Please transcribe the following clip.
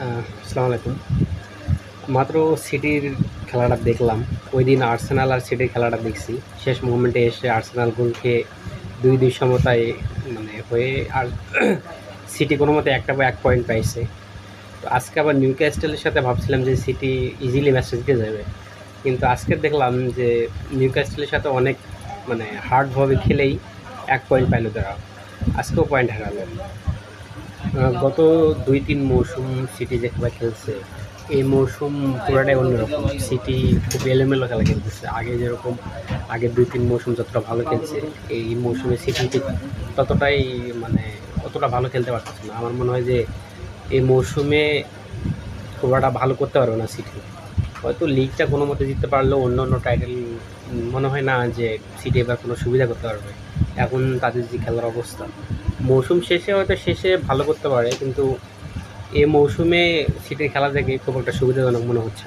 আসসালামু আলাইকুম। মাত্র সিটির খেলাটা দেখলাম। ওই দিন আর্সেনাল আর সিটির খেলাটা দেখছি। শেষ মুভমেন্টে এসে আর্সেনাল গোল খেয়ে দুই দুই সমতায় মানে হয়ে আর সিটি কোনো মতে একটা বা এক পয়েন্ট পাইছে। তো আজকে আবার নিউ ক্যাস্টেলের সাথে ভাবছিলাম যে সিটি ইজিলি ম্যাচটা জিতে যাবে। কিন্তু আজকে দেখলাম যে নিউ ক্যাস্টেলের সাথে অনেক মানে হার্ডভাবে খেলেই এক পয়েন্ট পাইলো তারা। আজকেও পয়েন্ট হারালো। গত দুই তিন মৌসুম সিটি যে যেভাবে খেলছে, এই মৌসুম পুরোটাই অন্যরকম। সিটি খুব এলোমেলো খেলা খেলতেছে। আগে যেরকম, আগে দুই তিন মৌসুম যতটা ভালো খেলছে, এই মৌসুমে সিটি ততটাই মানে অতটা ভালো খেলতে পারতেছে না। আমার মনে হয় যে এই মৌসুমে খুব একটা ভালো করতে পারবে না সিটি হয়তো লিগটা কোনো মতে জিততে পারলেও অন্য অন্য টাইটেল মনে হয় না যে সিটি এবার কোনো সুবিধা করতে পারবে। এখন তাদের যে খেলার অবস্থা। মৌসুম শেষে হয়তো শেষে ভালো করতে পারে, কিন্তু এ মৌসুমে সিটির খেলা দেখে খুব একটা সুবিধাজনক মনে হচ্ছে